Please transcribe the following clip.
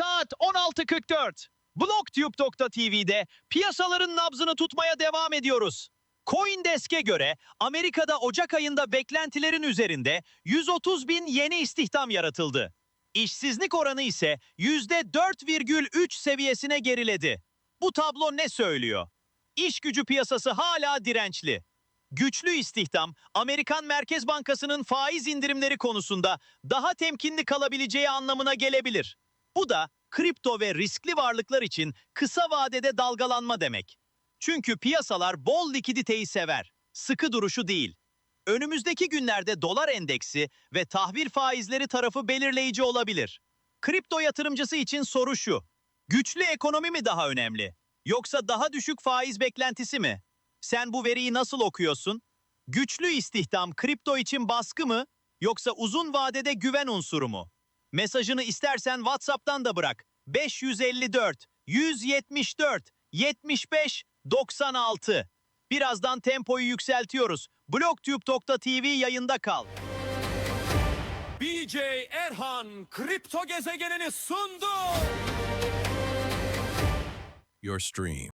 16.44. Blocktube.tv'de piyasaların nabzını tutmaya devam ediyoruz. Coindesk'e göre Amerika'da Ocak ayında beklentilerin üzerinde 130 bin yeni istihdam yaratıldı. İşsizlik oranı ise %4,3 seviyesine geriledi. Bu tablo ne söylüyor? İş gücü piyasası hala dirençli. Güçlü istihdam, Amerikan Merkez Bankası'nın faiz indirimleri konusunda daha temkinli kalabileceği anlamına gelebilir. Bu da kripto ve riskli varlıklar için kısa vadede dalgalanma demek. Çünkü piyasalar bol likiditeyi sever, sıkı duruşu değil. Önümüzdeki günlerde dolar endeksi ve tahvil faizleri tarafı belirleyici olabilir. Kripto yatırımcısı için soru şu. Güçlü ekonomi mi daha önemli? Yoksa daha düşük faiz beklentisi mi? Sen bu veriyi nasıl okuyorsun? Güçlü istihdam kripto için baskı mı yoksa uzun vadede güven unsuru mu? Mesajını istersen WhatsApp'tan da bırak. 554 174 75 96. Birazdan tempoyu yükseltiyoruz. Blocktube.tv yayında kal. BJ Erhan kripto gezegenini sundu. Your stream.